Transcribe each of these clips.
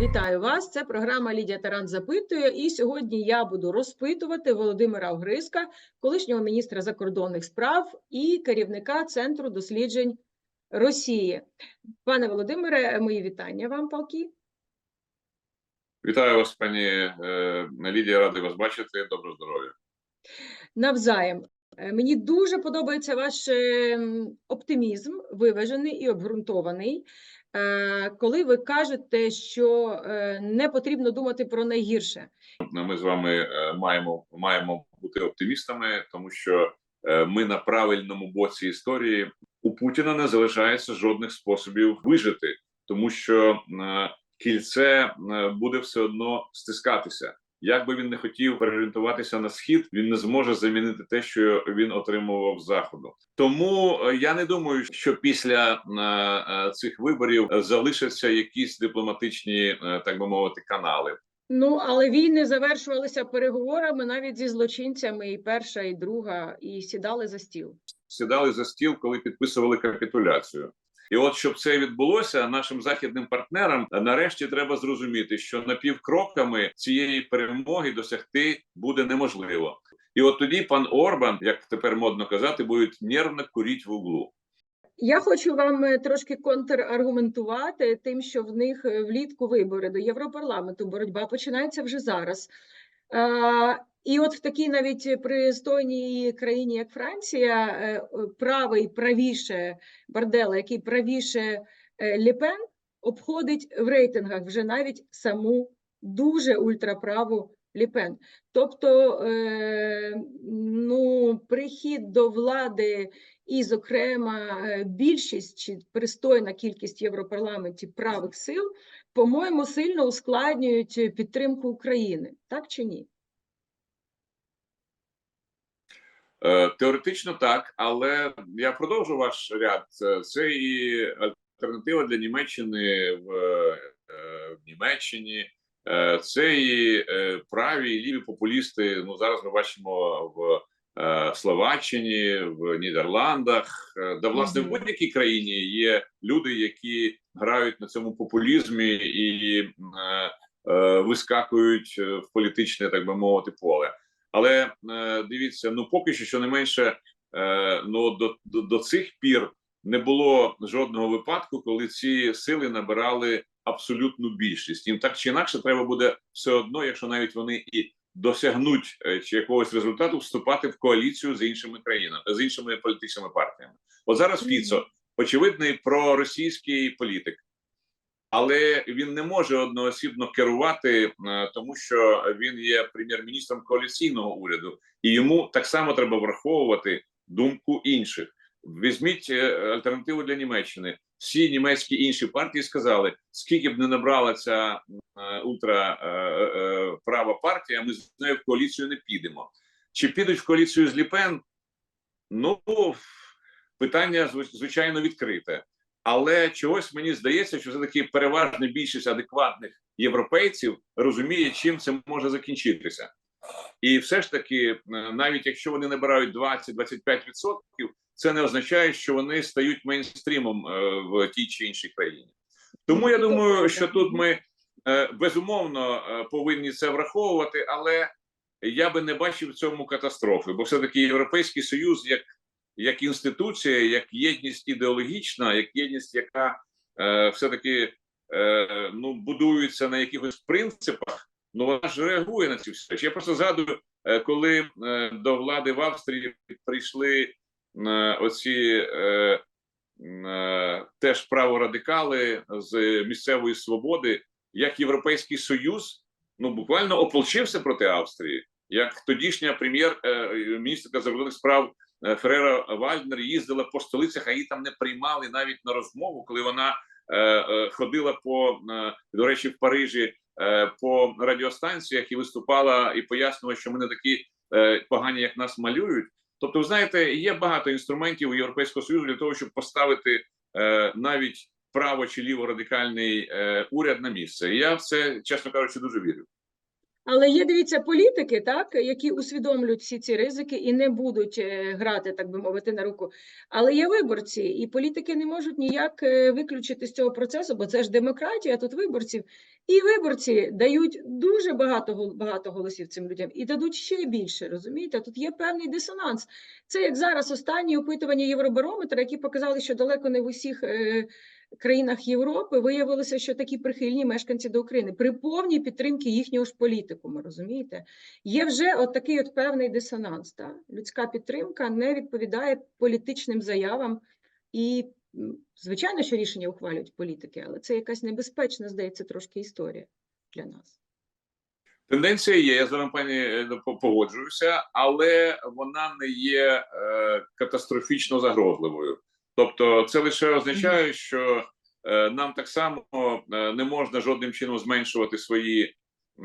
Вітаю вас. Це програма Лідія Таран запитує. І сьогодні я буду розпитувати Володимира Огриска, колишнього міністра закордонних справ і керівника Центру досліджень Росії. Пане Володимире, мої вітання вам, палки. Вітаю вас, пані е, Лідія, радий вас бачити. Доброго здоров'я. Навзаєм. Е, Мені дуже подобається ваш е, оптимізм, виважений і обґрунтований. Е, Коли ви кажете, що е, не потрібно думати про найгірше. Ми з вами е, маємо маємо бути оптимістами, тому що ми на правильному боці історії. У Путіна не залишається жодних способів вижити, тому що кільце буде все одно стискатися. Як би він не хотів переорієнтуватися на схід, він не зможе замінити те, що він отримував з заходу. Тому е, я не думаю, що після е, е, цих виборів залишаться якісь дипломатичні, так би мовити, канали. Ну, але війни завершувалися переговорами навіть зі злочинцями, і перша, і друга, і сідали за стіл. Сідали за стіл, коли підписували капітуляцію. І от щоб це відбулося, нашим західним партнерам е, нарешті треба зрозуміти, що напівкроками цієї перемоги досягти буде неможливо. І от тоді пан Орбан, як тепер модно казати, буде нервно куріть в углу. Я хочу вам е, трошки контраргументувати тим, що в них е, влітку вибори до Європарламенту. Боротьба починається вже зараз. І от в такій навіть пристойній країні, як Франція, е, е, правий правіше Бардела, який правіше е, Лепен, обходить в рейтингах вже навіть саму дуже ультраправу Лепен. Тобто, е, ну, прихід до влади і, зокрема, е, більшість чи пристойна кількість в Європарламенті правих сил, по-моєму, сильно ускладнюють е, підтримку України, так чи ні? Е, Теоретично так, але я продовжу ваш ряд. Це- Це і альтернатива для Німеччини в, е, в Німеччині, Е, це і е, праві і ліві популісти. Ну зараз ми бачимо в е, Словаччині, в Нідерландах, е, да власне в будь-якій країні є люди, які грають на цьому популізмі і е, е, вискакують е, в політичне, так би мовити, поле. Але е, дивіться, ну поки що, що не менше, е, ну до, до, до цих пір не було жодного випадку, коли ці сили набирали абсолютну більшість. Їм так чи інакше треба буде все одно, якщо навіть вони і досягнуть е, чи якогось результату, вступати в коаліцію з іншими країнами, з іншими політичними партіями. От зараз. Фіцо очевидний проросійський політик. Але він не може одноосібно керувати, е, тому що він є прем'єр-міністром коаліційного уряду, і йому так само треба враховувати думку інших. Візьміть е, альтернативу для Німеччини. Всі німецькі інші партії сказали, скільки б не набрала ця е, ультра права партія, ми з нею в коаліцію не підемо. Чи підуть в коаліцію з Ліпен? Ну питання зв- звичайно відкрите. Але чогось мені здається, що все таки переважна більшість адекватних європейців розуміє, чим це може закінчитися. І все ж таки, е, навіть якщо вони набирають 20-25%, це не означає, що вони стають мейнстрімом е, в тій чи іншій країні. Тому я думаю, що тут ми е, безумовно повинні це враховувати, але я би не бачив в цьому катастрофи, бо все таки Європейський Союз як як інституція, як єдність ідеологічна, як єдність, яка е, все-таки е, ну, будується на якихось принципах, ну вона ж реагує на ці речі. Я просто згадую, е, коли е, до влади в Австрії прийшли е, оці е, е, теж праворадикали з місцевої свободи, як Європейський Союз ну буквально ополчився проти Австрії, як тодішня прем'єр-міністрка закордонних справ е, Ферера Вальднер їздила по столицях, а її там не приймали навіть на розмову, коли вона е, е, ходила по е, до речі, в Парижі е, по радіостанціях і виступала і пояснювала, що ми не такі е, погані, як нас малюють. Тобто, ви знаєте, є багато інструментів у Європейського союзу для того, щоб поставити е, навіть право чи ліво радикальний е, уряд на місце. І я в це, чесно кажучи, дуже вірю. Але є, дивіться, політики, так, які усвідомлюють всі ці ризики і не будуть е, грати, так би мовити, на руку. Але є виборці, і політики не можуть ніяк е, виключити з цього процесу, бо це ж демократія, тут виборців. І виборці дають дуже багато багато голосів цим людям і дадуть ще більше. Розумієте? Тут є певний дисонанс. Це як зараз останні опитування Євробарометра, які показали, що далеко не в усіх е, країнах Європи виявилося, що такі прихильні мешканці до України при повній підтримці їхнього ж політикуму. Розумієте? Є вже от такий от певний дисонанс. Та? Людська підтримка не відповідає політичним заявам і. Звичайно, що рішення ухвалюють політики, але це якась небезпечна, здається, трошки історія для нас. Тенденція є, я з вами пані е, погоджуюся, але вона не є е, катастрофічно загрозливою. Тобто, це лише означає, що е, нам так само е, не можна жодним чином зменшувати свої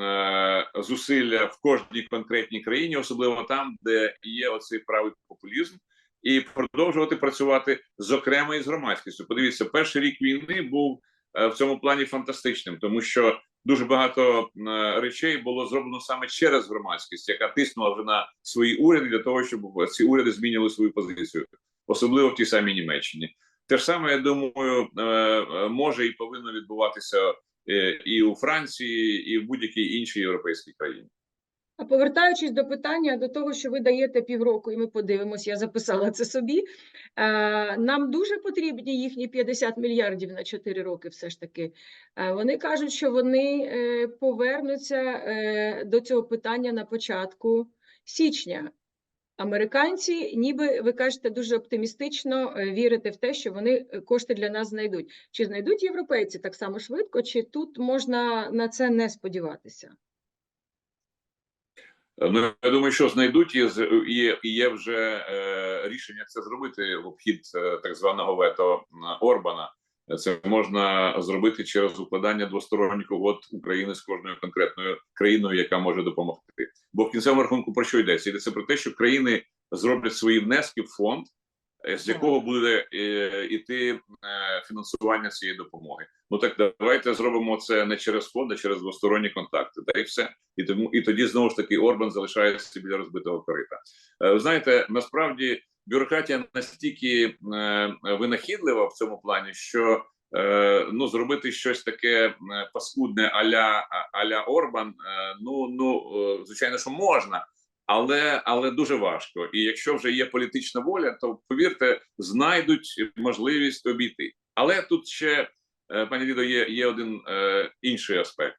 е, зусилля в кожній конкретній країні, особливо там, де є оцей правий популізм, і продовжувати працювати зокрема із громадськістю. Подивіться, перший рік війни був в цьому плані фантастичним, тому що дуже багато речей було зроблено саме через громадськість, яка тиснула вже на свої уряди для того, щоб ці уряди змінювали свою позицію, особливо в тій самій Німеччині. Те ж саме, я думаю, е, е, може і повинно відбуватися е, і у Франції, і в будь-якій іншій європейській країні. А повертаючись до питання до того, що ви даєте півроку, і ми подивимось, я записала це собі. Нам дуже потрібні їхні 50 мільярдів на 4 роки. Все ж таки, вони кажуть, що вони повернуться до цього питання на початку січня. Американці, ніби ви кажете, дуже оптимістично е, вірите в те, що вони е, кошти для нас знайдуть. Чи знайдуть європейці так само швидко, чи тут можна на це не сподіватися? Ну я думаю, що знайдуть і є, є вже е, рішення це зробити в обхід е, так званого вето Орбана. Це можна зробити через укладання двосторонніх угод України з кожною конкретною країною, яка може допомогти. Бо в кінцевому рахунку про що йдеться? Йдеться про те, що країни зроблять свої внески в фонд, е, з якого буде е, іти е, фінансування цієї допомоги. Ну так давайте зробимо це не через фонд, а через двосторонні контакти. Та й все. І тому і тоді знову ж таки Орбан залишається біля розбитого корита. Е, Ви знаєте, насправді бюрократія настільки е, винахідлива в цьому плані, що е, ну зробити щось таке е, паскудне аля аля Орбан. Ну ну звичайно, що можна. Але але дуже важко, і якщо вже є політична воля, то повірте, знайдуть можливість обійти. Але тут ще пані Лідо, є, є один е, інший аспект.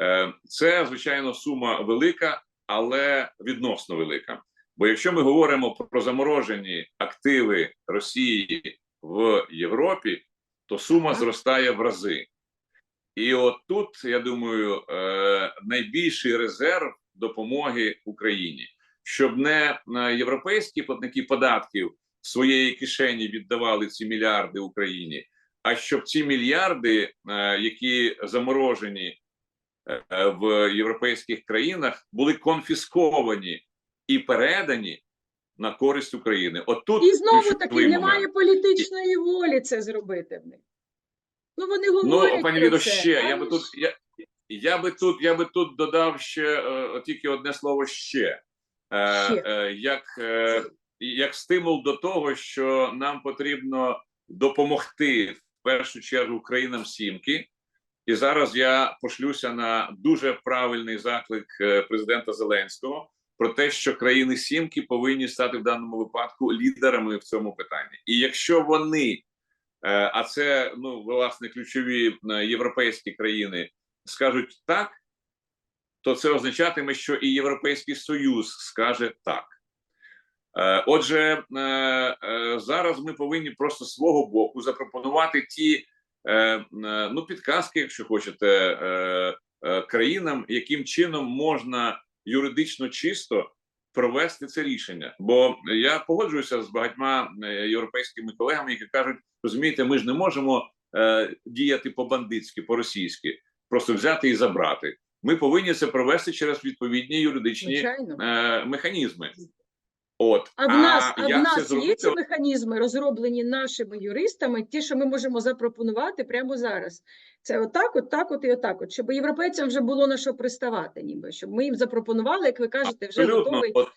Е, Це звичайно сума велика, але відносно велика. Бо якщо ми говоримо про заморожені активи Росії в Європі, то сума зростає в рази. І от тут, я думаю, е, найбільший резерв допомоги Україні, щоб не е, європейські платники податків своєї кишені віддавали ці мільярди Україні, а щоб ці мільярди, е, які заморожені в європейських країнах, були конфісковані і передані на користь України. От тут І знову таки немає політичної волі це зробити в них. Ну вони говорять. Ну, пані це, ще я би тут я, я би тут я би тут додав ще е, тільки одне слово ще, е, Е, як, е, як стимул до того, що нам потрібно допомогти в першу чергу країнам сімки. І зараз я пошлюся на дуже правильний заклик е, президента Зеленського про те, що країни сімки повинні стати в даному випадку лідерами в цьому питанні. І якщо вони Е, А це ну власне ключові е, європейські країни скажуть так, то це означатиме, що і Європейський Союз скаже так. Е, Отже, зараз ми повинні просто свого боку запропонувати ті ну підказки, якщо хочете, країнам, яким чином можна юридично чисто провести це рішення. Бо я погоджуюся з багатьма е, європейськими колегами, які кажуть, розумієте, ми ж не можемо е, діяти по-бандитськи, по-російськи, просто взяти і забрати. Ми повинні це провести через відповідні юридичні е, механізми. От А в нас, а в як це нас є ці механізми, розроблені нашими юристами, ті, що ми можемо запропонувати прямо зараз. Це отак, от так, от і отак, от, щоб європейцям вже було на що приставати, ніби щоб ми їм запропонували, як ви кажете, вже Абсолютно, готовий. от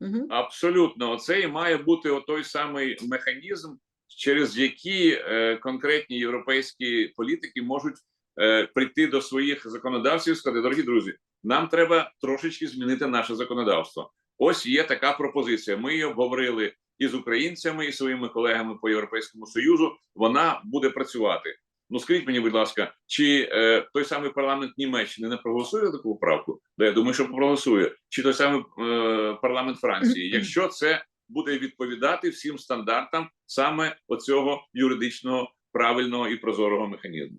Угу. Абсолютно, оце і має бути той самий механізм, через які е, конкретні європейські політики можуть е, прийти до своїх законодавців і сказати, дорогі друзі, нам треба трошечки змінити наше законодавство. Ось є така пропозиція. Ми її обговорили і з українцями, і своїми колегами по Європейському Союзу. Вона буде працювати. Ну скажіть мені, будь ласка, чи е, той самий парламент Німеччини не проголосує за таку поправку? Да, я думаю, що проголосує. Чи той самий е, парламент Франції, якщо це буде відповідати всім стандартам саме оцього юридичного правильного і прозорого механізму.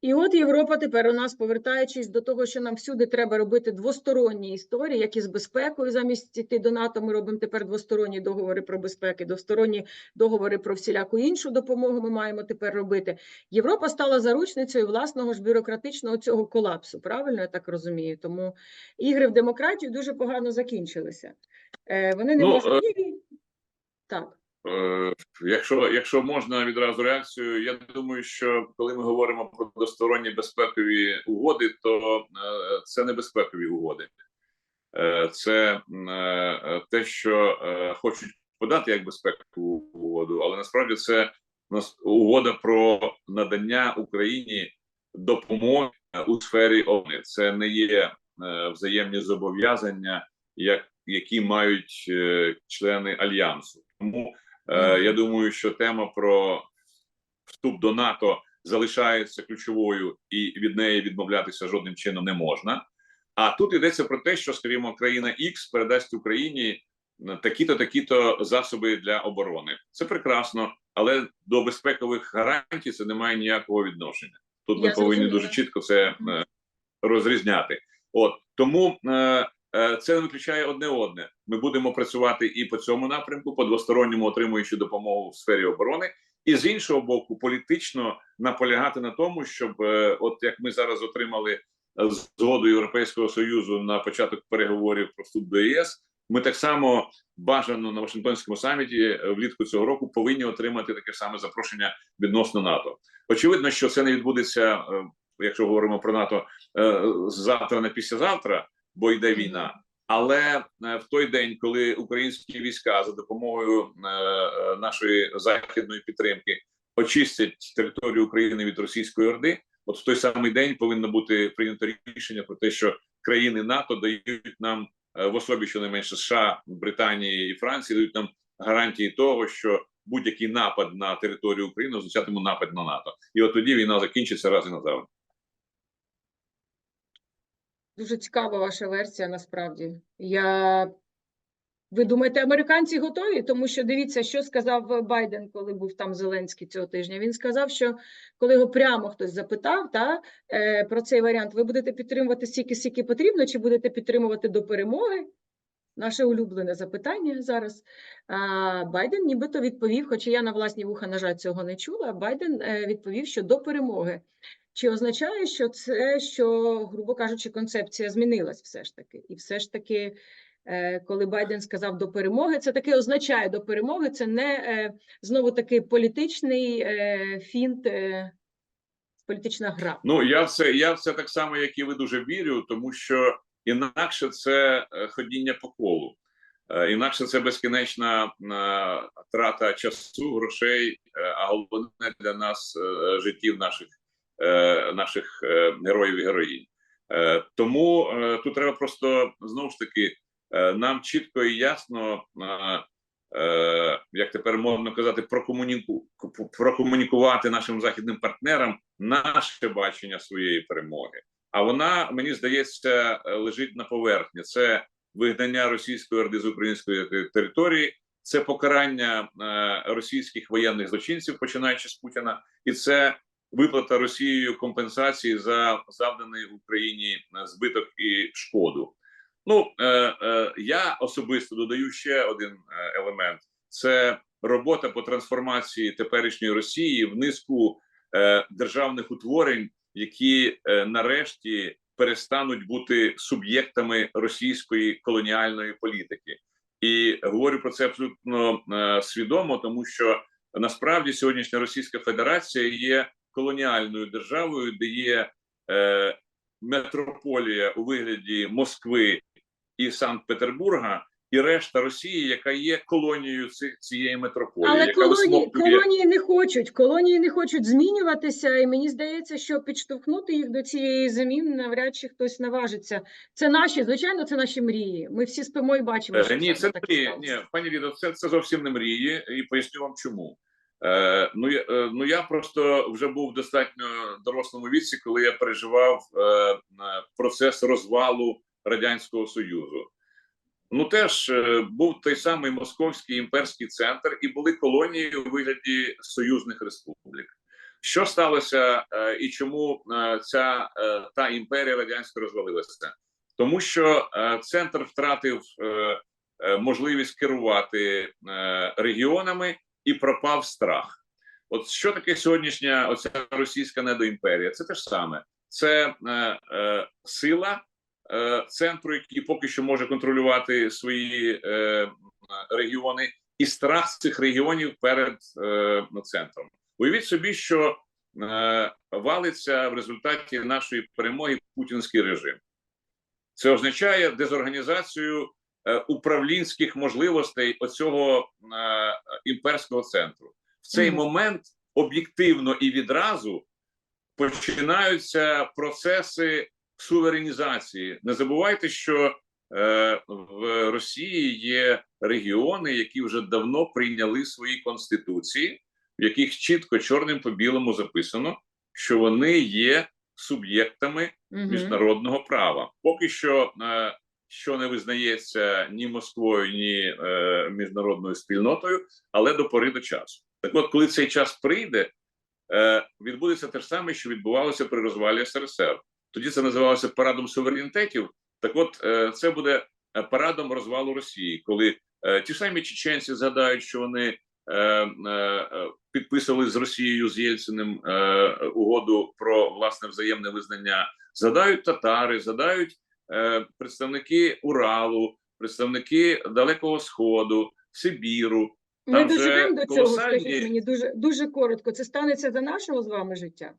І от Європа тепер у нас, повертаючись до того, що нам всюди треба робити двосторонні історії, як і з безпекою, замість йти до НАТО, ми робимо тепер двосторонні договори про безпеки, двосторонні договори про всіляку іншу допомогу. Ми маємо тепер робити. Європа стала заручницею власного ж бюрократичного цього колапсу. Правильно я так розумію? Тому ігри в демократію дуже погано закінчилися. Е, Вони не Ну, можливі. Так. Е, Якщо, якщо можна відразу реакцію, я думаю, що коли ми говоримо про двосторонні безпекові угоди, то е, це не безпекові угоди, Е, це те, що хочуть подати як безпекову угоду, але насправді це угода про надання Україні допомоги у сфері оборони. Це не є взаємні зобов'язання, як які мають члени альянсу. Тому Е, Я думаю, що тема про вступ до НАТО залишається ключовою, і від неї відмовлятися жодним чином не можна. А тут йдеться про те, що, скажімо, країна X передасть Україні такі-то, такі-то засоби для оборони. Це прекрасно, але до безпекових гарантій це не має ніякого відношення. Тут ми Я повинні зрозуміла. дуже чітко це е, розрізняти. От тому е, е, це не виключає одне одне. Ми будемо працювати і по цьому напрямку, по двосторонньому отримуючи допомогу в сфері оборони, і з іншого боку, політично наполягати на тому, щоб е, от як ми зараз отримали е, згоду Європейського союзу на початок переговорів про вступ до ЄС. Ми так само бажано на Вашингтонському саміті е, влітку цього року повинні отримати таке саме запрошення відносно НАТО. Очевидно, що це не відбудеться, е, якщо говоримо про НАТО, е, завтра на післязавтра, бо йде війна. Але е, в той день, коли українські війська за допомогою е, е, нашої західної підтримки очистять територію України від російської орди, от в той самий день повинно бути прийнято рішення про те, що країни НАТО дають нам в особі щонайменше США, Британії і Франції дають нам гарантії того, що будь-який напад на територію України означатиме напад на НАТО, і от тоді війна закінчиться раз і назавжди. Дуже цікава ваша версія, насправді. Я... Ви думаєте, американці готові? Тому що дивіться, що сказав Байден, коли був там Зеленський цього тижня. Він сказав, що коли його прямо хтось запитав та, е, про цей варіант, ви будете підтримувати стільки, скільки потрібно, чи будете підтримувати до перемоги? Наше улюблене запитання зараз. А, Байден нібито відповів, хоча я на власні вуха, на жаль, цього не чула. Байден е, відповів, що до перемоги. Чи означає, що це, що, грубо кажучи, концепція змінилась все ж таки? І все ж таки, е, коли Байден сказав до перемоги, це таки означає до перемоги, це не е, знову таки політичний е, фінт, політична гра. Ну я в це я в це так само, як і ви дуже вірю, тому що інакше це ходіння по колу, інакше це безкінечна трата часу, грошей, а головне для нас життів наших наших е, героїв і героїнь. Е, Тому е, тут треба просто знову ж таки е, нам чітко і ясно. е, е, Як тепер модно казати, прокомуніку прокомунікувати нашим західним партнерам наше бачення своєї перемоги. А вона мені здається е, лежить на поверхні. Це вигнання російської орди з української території, це покарання е, російських воєнних злочинців, починаючи з Путіна, і це виплата Росією компенсації за завданий Україні е, збиток і шкоду. Ну е, е, я особисто додаю ще один е, елемент: це робота по трансформації теперішньої Росії в низку е, державних утворень, які е, нарешті перестануть бути суб'єктами російської колоніальної політики. І говорю про це абсолютно е, свідомо, тому що насправді сьогоднішня Російська Федерація є колоніальною державою, де є е, метрополія у вигляді Москви і Санкт-Петербурга, і решта Росії, яка є колонією цих цієї метрополії, Але яка колонії, колонії не хочуть. Колонії не хочуть змінюватися, і мені здається, що підштовхнути їх до цієї заміни навряд чи хтось наважиться. Це наші, звичайно, це наші мрії. Ми всі спимо і бачимо. Е, що Ні, це так мрії. Ні, пані Лідо, це, це зовсім не мрії, і поясню вам чому. Е, ну, я, е, ну я просто вже був в достатньо дорослому віці, коли я переживав е, е, процес розвалу радянського союзу. Ну теж е, був той самий московський імперський центр, і були колонії у вигляді союзних республік. Що сталося е, і чому е, ця е, та імперія радянська розвалилася? Тому що е, центр втратив е, можливість керувати е, регіонами і пропав страх. От що таке сьогоднішня оця російська недоімперія? Це те ж саме, це е, е, сила е, центру, який поки що може контролювати свої е, регіони, і страх цих регіонів перед е, центром. Уявіть собі, що е, валиться в результаті нашої перемоги путінський режим. Це означає дезорганізацію управлінських можливостей оцього е, імперського центру. В цей Мгм. момент об'єктивно і відразу починаються процеси суверенізації. Не забувайте, що е, в Росії є регіони, які вже давно прийняли свої конституції, в яких чітко чорним по білому записано, що вони є суб'єктами міжнародного права. Поки що, е, що не визнається ні Москвою, ні е, міжнародною спільнотою, але до пори до часу. Так от, коли цей час прийде, е, відбудеться те ж саме, що відбувалося при розвалі СРСР. Тоді це називалося парадом суверенітетів. Так, от е, це буде е, парадом розвалу Росії, коли е, ті самі чеченці згадають, що вони е, е, підписували з Росією з Єльциним угоду про власне взаємне визнання. Згадають татари, згадають е, представники Уралу, представники Далекого Сходу, Сибіру. Ми Там же доживемо до цього, колосальні- скажіть мені дуже дуже коротко. Це станеться за нашого з вами життя?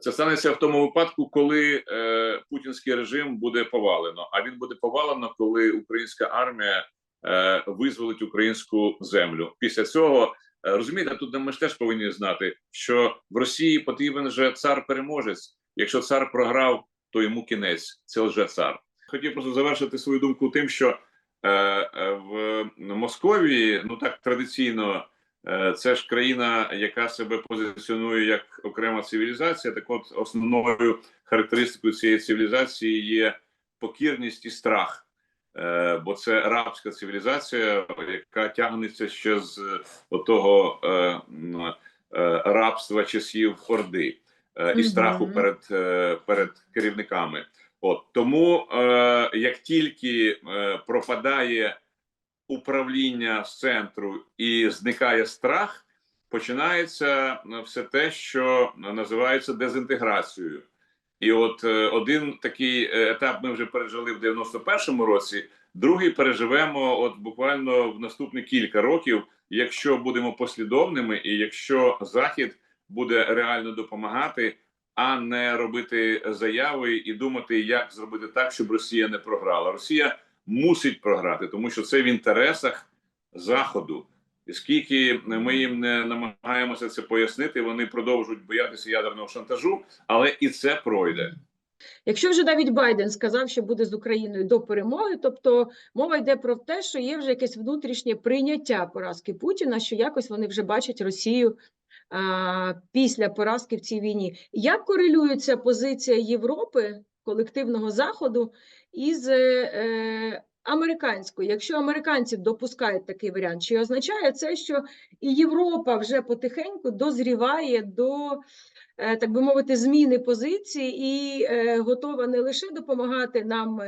Це станеться в тому випадку, коли е, путінський режим буде повалено. А він буде повалено, коли українська армія е, визволить українську землю. Після цього е, розумієте, тут ми ж теж повинні знати, що в Росії потрібен же цар-переможець. Якщо цар програв, то йому кінець. Це лже цар. Хотів просто завершити свою думку тим, що е, е, в Московії ну так традиційно. Е, Це ж країна, яка себе позиціонує як окрема цивілізація. Так, от основною характеристикою цієї цивілізації є покірність і страх, Е, бо це рабська цивілізація, яка тягнеться ще з того рабства часів Орди і Мгм. страху перед, е, перед керівниками. От тому, е, як тільки е, пропадає управління з центру і зникає страх, починається е, все те, що називається дезінтеграцією. І от е, один такий е, етап ми вже пережили в 91-му році, другий переживемо от буквально в наступні кілька років, якщо будемо послідовними, і якщо Захід буде реально допомагати, а не робити заяви і думати, як зробити так, щоб Росія не програла. Росія мусить програти, тому що це в інтересах Заходу. І скільки ми їм не намагаємося це пояснити, вони продовжують боятися ядерного шантажу, але і це пройде. Якщо вже навіть Байден сказав, що буде з Україною до перемоги, тобто мова йде про те, що є вже якесь внутрішнє прийняття поразки Путіна, що якось вони вже бачать Росію після поразки в цій війні. Як корелюється позиція Європи, колективного Заходу із е, е, американською? Якщо американці допускають такий варіант, чи означає це, що і Європа вже потихеньку дозріває до е, так би мовити, зміни позиції і готова не лише допомагати нам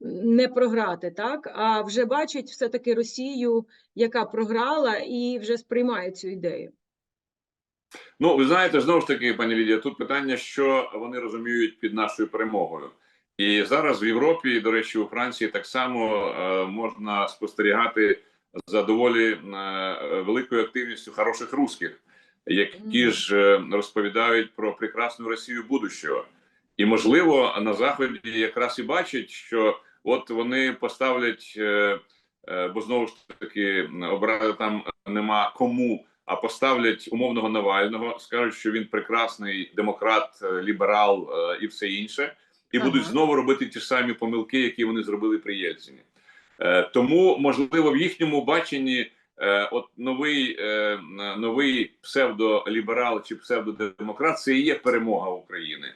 не програти, так, а вже бачить все-таки Росію, яка програла, і вже сприймає цю ідею. Ну, ви знаєте, знову ж таки, пані Лідія, тут питання, що вони розуміють під нашою перемогою. І зараз в Європі, і, до речі, у Франції так само е, можна спостерігати за доволі е, великою активністю хороших русських, які ж е, розповідають про прекрасну Росію будущого. І можливо на заході якраз і бачать, що от вони поставлять, е, е, бо знову ж таки обрати там нема кому, а поставлять умовного Навального, скажуть, що він прекрасний демократ, е, ліберал е, і все інше, і Ага. будуть знову робити ті ж самі помилки, які вони зробили при Єльцині. Е, Тому можливо в їхньому баченні. От новий новий псевдоліберал чи псевдодемократ це і є перемога України,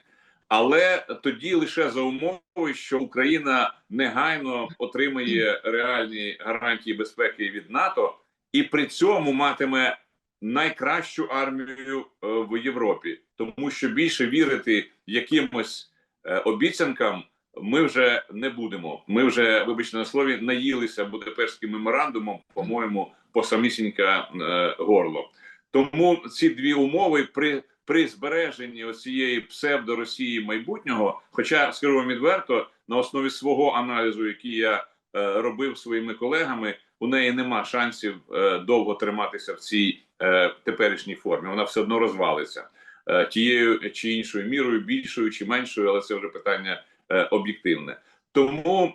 але тоді лише за умови, що Україна негайно отримає реальні гарантії безпеки від НАТО, і при цьому матиме найкращу армію е, в Європі, тому що більше вірити якимось е, обіцянкам ми вже не будемо. Ми вже, вибачте на слові, наїлися Будапештським меморандумом, по-моєму, по самісінька е, горло. Тому ці дві умови при, при збереженні оцієї псевдоросії майбутнього, хоча скажу вам відверто, на основі свого аналізу, який я е, робив своїми колегами, у неї нема шансів е, довго триматися в цій е, теперішній формі. Вона все одно розвалиться е, тією чи іншою мірою, більшою чи меншою, але це вже питання об'єктивне. Тому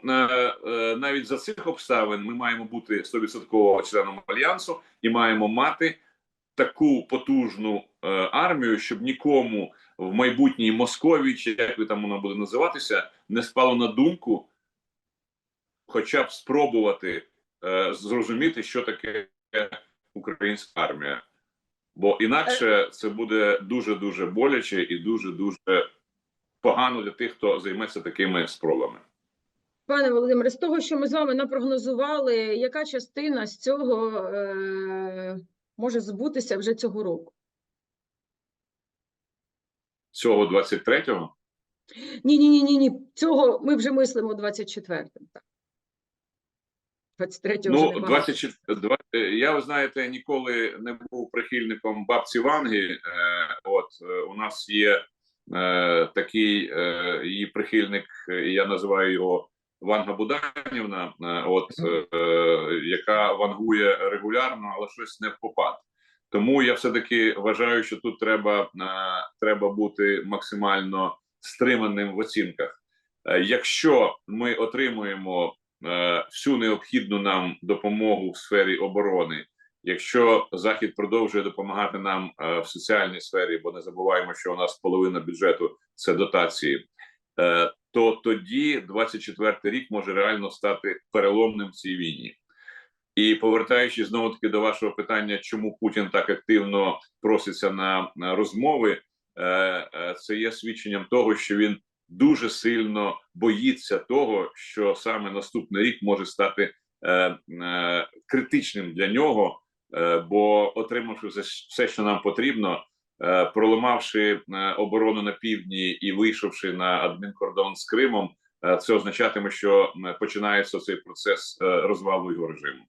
навіть за цих обставин ми маємо бути 100% членом альянсу і маємо мати таку потужну армію, щоб нікому в майбутній Москові, чи як там воно буде називатися, не спало на думку, хоча б спробувати зрозуміти, що таке українська армія. Бо інакше це буде дуже дуже боляче і дуже дуже погано для тих, хто займеться такими спробами. Пане Володимире, з того, що ми з вами напрогнозували, яка частина з цього е, може збутися вже цього року? Цього 23-го Ні, ні, ні, ні, ні. Цього ми вже мислимо 24-м. Так. 23-го Ну, немає. 24, два- е, я, ви знаєте, ніколи не був прихильником бабці Ванги. Е, от е, у нас є е, такий е, її прихильник, я називаю його Ванга Буданівна, е, от е, яка вангує регулярно, але щось не в попад. Тому я все таки вважаю, що тут треба, е, треба бути максимально стриманим в оцінках. Якщо ми отримуємо всю необхідну нам допомогу в сфері оборони. Якщо Захід продовжує допомагати нам е, в соціальній сфері, бо не забуваємо, що у нас половина бюджету це дотації, е, то тоді 24-й рік може реально стати переломним в цій війні. І повертаючись знову таки до вашого питання, чому Путін так активно проситься на, розмови, е, е, це є свідченням того, що він дуже сильно боїться того, що саме наступний рік може стати е, е, критичним для нього, е, бо отримавши все, що нам потрібно, е, проламавши е, оборону на півдні і вийшовши на адмінкордон з Кримом, е, це означатиме, що починається цей процес е, розвалу його режиму.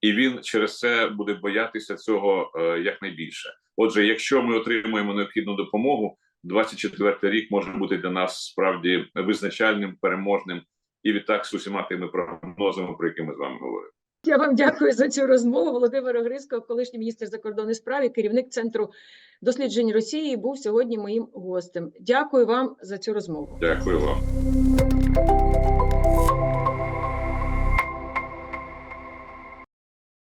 І він через це буде боятися цього е, якнайбільше. Отже, якщо ми отримуємо необхідну допомогу, 24 рік може бути для нас справді визначальним, переможним і відтак з усіма тими прогнозами, про які ми з вами говорили. Я вам дякую за цю розмову. Володимир Огризко, колишній міністр закордонних справ і керівник Центру досліджень Росії, був сьогодні моїм гостем. Дякую вам за цю розмову. Дякую вам.